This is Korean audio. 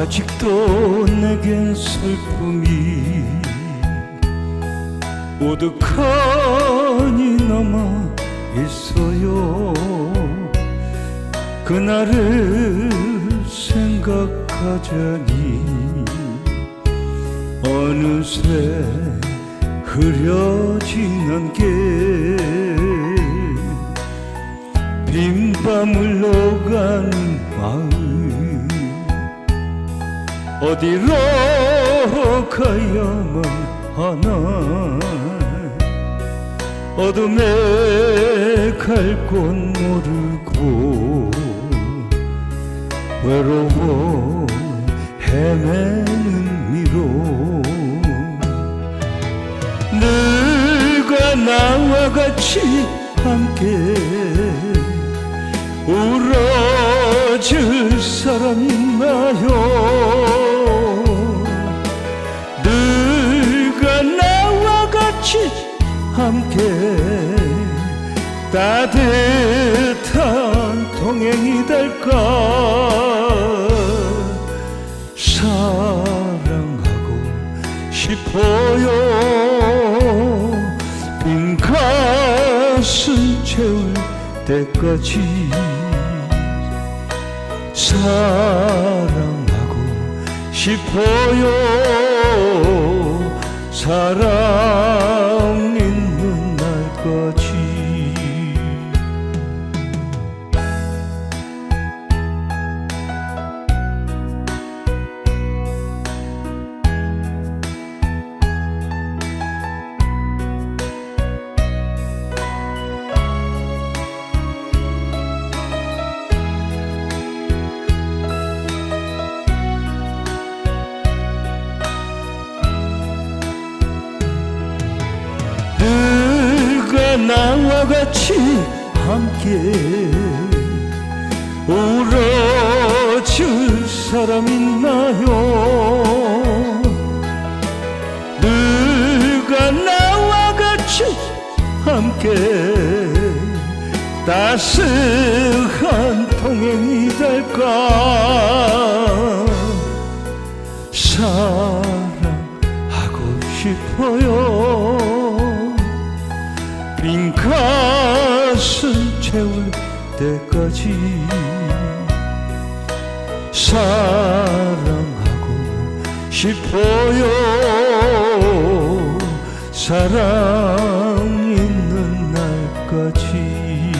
아직도 내겐 슬픔이 오득하니 남아 있어요. 그날을 생각하자니 어느새 흐려진 안개 빈밤을 녹아는 어디로 가야만 하나? 어둠에 갈 곳 모르고 외로워 헤매는 미로 늘과 나와 같이 함께 울어줄 같이 함께 따뜻한 동행이 될까? 사랑하고 싶어요. 빈 가슴 채울 때까지 사랑하고 싶어요. 사랑 늘과 나와 같이 함께 울어줄 사람 있나요? 늘과 나와 같이 함께 따스한 동행이 될까? 사랑하고 싶어요 채울 때까지 사랑하고 싶어요. 사랑 있는 날까지